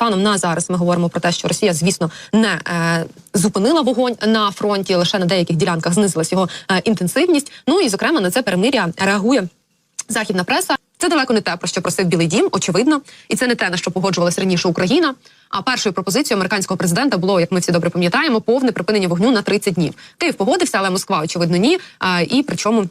станом на зараз ми говоримо про те, що Росія, звісно, не е, зупинила вогонь на фронті, лише на деяких ділянках знизилась його е, інтенсивність. Ну і зокрема на це перемир'я реагує західна преса. Це далеко не те, про що просив Білий Дім, очевидно, і це не те, на що погоджувалася раніше Україна. А першою пропозицією американського президента було, як ми всі добре пам'ятаємо, повне припинення вогню на 30 днів. Київ погодився, але Москва, очевидно, ні. А, і причому,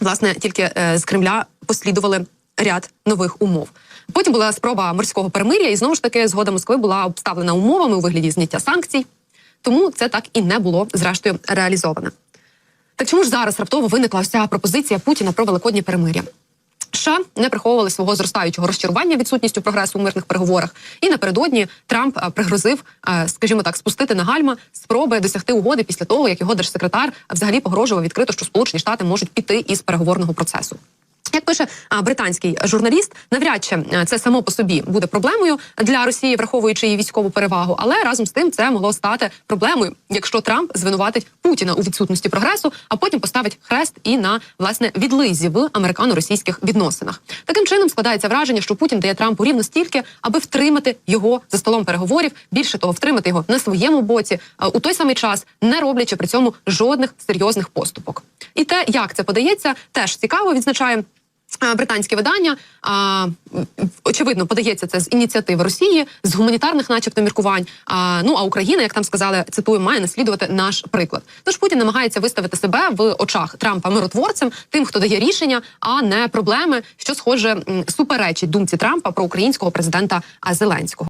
власне, тільки е, з Кремля послідували ряд нових умов. Потім була спроба морського перемир'я, і знову ж таки згода Москви була обставлена умовами у вигляді зняття санкцій. Тому це так і не було зрештою реалізоване. Так чому ж зараз раптово виникла ця пропозиція Путіна про великоднє перемир'я? США не приховували свого зростаючого розчарування відсутністю прогресу у мирних переговорах. І напередодні Трамп пригрозив, скажімо так, спустити на гальма спроби досягти угоди після того, як його держсекретар взагалі погрожував відкрито, що Сполучені Штати можуть піти із переговорного процесу. Як пише британський журналіст, навряд чи це само по собі буде проблемою для Росії, враховуючи її військову перевагу, але разом з тим це могло стати проблемою, якщо Трамп звинуватить Путіна у відсутності прогресу, а потім поставить хрест і на власне відлизі в американо-російських відносинах. Таким чином складається враження, що Путін дає Трампу рівно стільки, аби втримати його за столом переговорів. Більше того, втримати його на своєму боці у той самий час, не роблячи при цьому жодних серйозних поступок. І те, як це подається, теж цікаво відзначає. Британське видання а, очевидно подається це з ініціативи Росії, з гуманітарних, начебто, міркувань. А, ну а Україна, як там сказали, цитую, має наслідувати наш приклад. Тож Путін намагається виставити себе в очах Трампа миротворцем, тим, хто дає рішення, а не проблеми, що схоже суперечить думці Трампа про українського президента Зеленського.